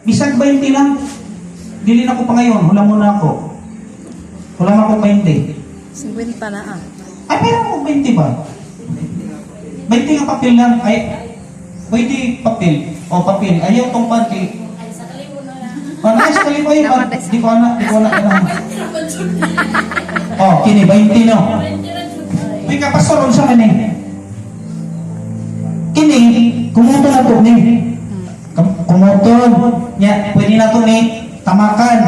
Bisag 20 lang. Dili na ko pa ngayon, hula muna ako. Hula na ako 20. 50 na ah. Ay, meron mo 20 ba? 20 nga papel lang. Ay, pwede papel. O, papel. Ayaw tong panty. Ano sa kalipo yun? Di ko anak, di ko anak alam. Oh, kini 20 no. May kapastor sa kani. Kini, kumuto na to ni. Kum- Kumuto. Nya, pwede na to ni tamakan.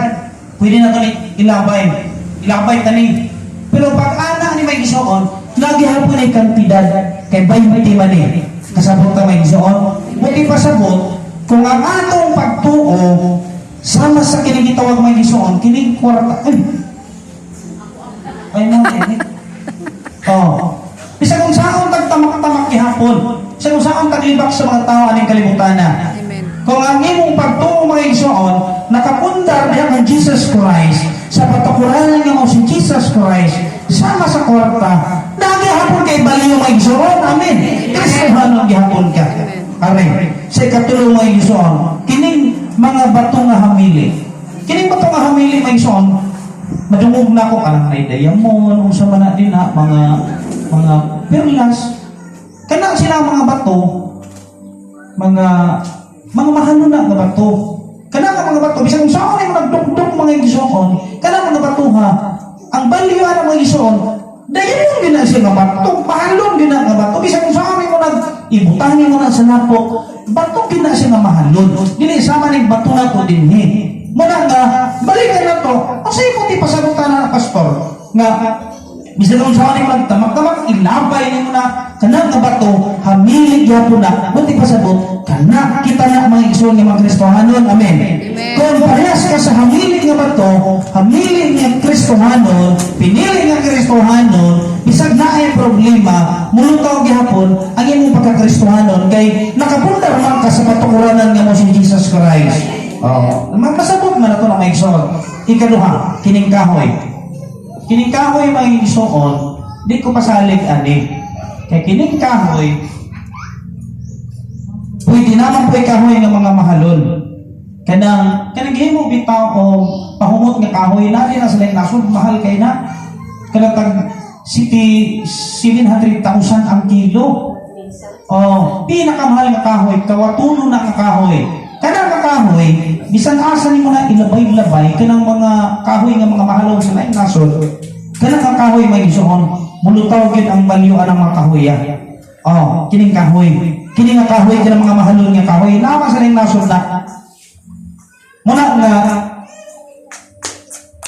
Pwede na to ni ilabay. Ilabay tani. Pero pag ana ni may gisuon, lagi hapon ay kantidad kay 20 man ni. Kasabot ka may gisuon. Buti pasabot kung ang atong pagtuo sama sa kining gitawag may gisuon, kining kwarta. Ay, ay mo eh. Oh. Bisa kung saan tagtamak-tamak gihapon. Bisa kung saan taglibak sa mga tao aning kalibutan na. Kung ang imong pagtuo mga igsoon, nakapundar diha kang Jesus Christ, sa patukuranan mo si Jesus Christ, sama sa kwarta, dagi hapon kay baliw mga igsoon. Amen. Kristohanon gihapon ka. Amen. Sa ikatulong mga igsoon, kining mga bato nga hamili. Kining bato nga hamili mga igsoon, madungog na ako alang na diamond, unsa man na din ha, mga mga perlas. Kana sila mga bato, mga mga mahalo na nga bato. Kana nga mga bato, bisag kung saan mo nagdugdug mga igsoon, kana mga bato ha, ang balyo ng mga igsoon, dayon din na siya nga bato, mahalon din na nga bato, bisag kung saan mo nag ibutangin mo na sa napok, bato din na siya nga mahalon. Dili sama ning bato na ko din ni. Muna nga, balikan na to, sa'yo mo ti na pastor, nga Bisa kung sa aning magtamag-tamag, ilabay ni mo na, kana nga bato, hamilig yapon na, buti pasabot, kana kita na mga igsoon ng mga Kristohanon. Amen. Amen. Kung parehas ka sa hamilig nga bato, hamilig nga Kristohanon, pinili nga Kristohanon, bisag na ay problema, mulutaw gihapon, ang imong pagka-Kristohanon, kay nakapundar man ka sa patukuranan nga mo si Jesus Christ. Oh, magpasabot man na ito ng mga igsoon. Ikaduha, kining kahoy. Kining kahoy mga igsoon, di ko pasalig ani. Kay kining kahoy, pwede naman po kahoy ng mga mahalon. Kanang, kanang gihimo bitaw o pahumot nga kahoy na di na sila nasod, mahal kay na. Kanang tag city 700,000 ang kilo. Oh, pinakamahal nga kahoy, kawatuno na kahoy. Kanang kahoy, bisan asa nimo na ilabay-labay kanang mga kahoy nga mga mahalon sa lain nasod. Kanang nga kahoy may isuon, mulutaw gid ang balyuan ng mga kahoy. ah. Oh, kining kahoy. Kining nga kahoy kanang mga mahalon nga kahoy, nama sa lain nasod na. Muna nga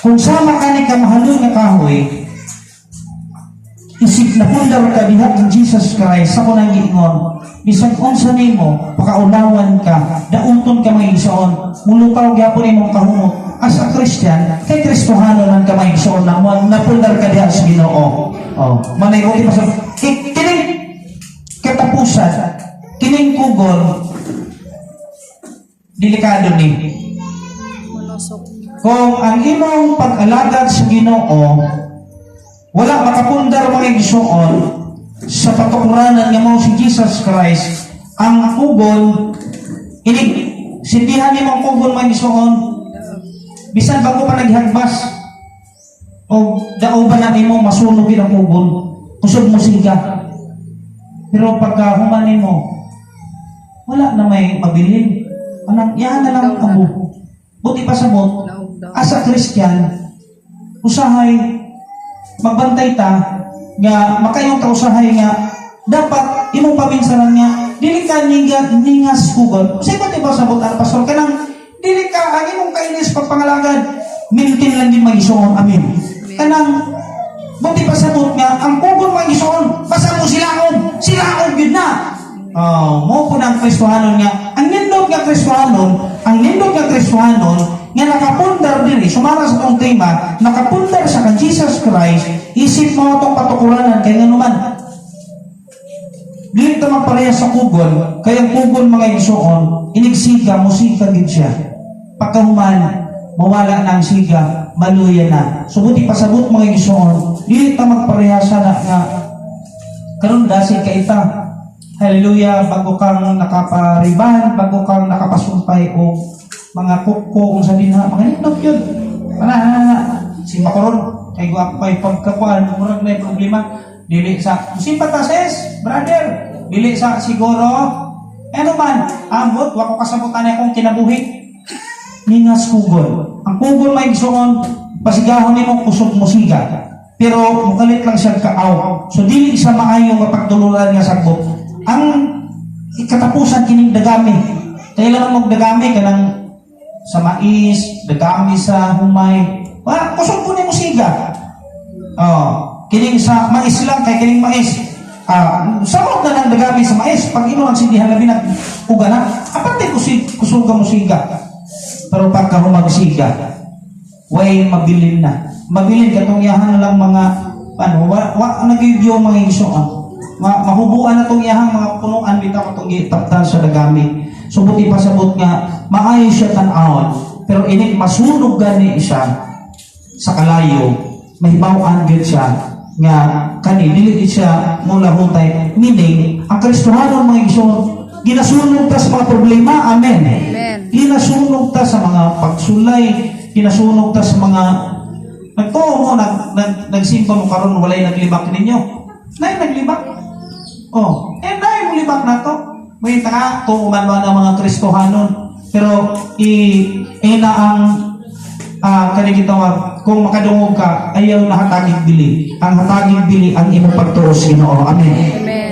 kung sama ka ni kamahalon nga kahoy, isip na pundar ka diha kang Jesus Christ sa kunang giingon bisag unsa nimo pakaulawan ka daunton ka may igsoon mulutaw gyapon imong kahumot as a Christian kay Kristohano lang ka may igsoon na mo napundar ka diha sa Ginoo. Oh manay uti pa sa ki- kining katapusan kining kugol delikado ni. Kung ang imong pag-alagad sa Ginoo wala makapundar mga igsoon sa patukuranan nga mo si Jesus Christ ang kugol inig sindihan ni mong kugol mga igsoon bisan bago pa naghagbas o daoban na nimo masunog ang kugol kusog mo siga pero pagka humanin mo wala na may mabilin. Anang yan na lang ang buho buti pa Naog daw. as a Christian, usahay, magbantay ta, nga makayong ka usahay nga, dapat imong pabinsanan nga, dili ka niga, ningas hugon. Kasi ba diba sabot ang pastor ka ka, ang imong kainis pagpangalagad, maintain lang din mag-isuon. Amin. Kanang, buti pa sabot nga, ang hugon mag-isuon, basta mo silaon, silaon yun na. Oh, mo po ng Kristohanon nga, ang nindot nga Kristohanon, ang nindot nga Kristohanon, nga nakapundar din eh, sumara sa itong tema, nakapundar sa kan Jesus Christ, isip mo itong patukuranan, kaya nga naman, dili ta magpareha sa kugon, kaya ang kugon mga igsoon, inigsika, musika din siya. Pagkahuman, mawala na ang siga, maluya na. Subuti pasabot mga igsoon, dili ta magpareha sa na, nga, karon dasi ka ita. Hallelujah, bago kang nakapariban, bago kang nakapasumpay o mga kuko kung sabihin na mga nindot yun. Wala na na si Makoron kay guwap kay pagkakuan murag na problema. Dili sa simpatases brother. Dili sa siguro ano man ambot wa ko kasabutan akong kinabuhi ningas kugol ang kugol may gisuon pasigahon nimo kusog musiga pero mukalit lang siya kaaw so dili siya maayo nga pagtuluran nga sagbot ang ikatapusan kining dagami kailangan mo dagami kanang sa mais, dagami sa humay. Wa, kusog ko ni musiga. Oh, kining sa mais lang kay kining mais. Ah, samot na lang dagami sa mais pag imo ang sindihan labi na uga na. Apante kusig kusog ka musiga. Pero pagka humagsiga, way mabilin na. Mabilin katong yahan lang mga ano, wa, wa nagyo mga isuon. Ma, mahubuan na tong iyahang mga punuan bitaw katong gitaptan sa dagami. So buti pasabot nga maayo siya tan-awon pero ini masunog gani siya sa kalayo mahibaw-an gyud siya nga kani gid siya mula hutay meaning ang Kristohanon mga igsoon ginasunog ta sa mga problema amen Amen. ginasunog ta sa mga pagsulay ginasunog ta sa mga nagtuo mo nag, nag, nagsimba mo karon walay naglibak ninyo. Nay naglibak? Oh eh nay mo libak na to. May taka tuuman ba ng mga Kristohanon. Pero i ina ang ah kani gitawag kung makadungog ka ayaw na hatagig bili ang hatagig bili ang imong pagtuo sa Ginoo. Amen. Amen.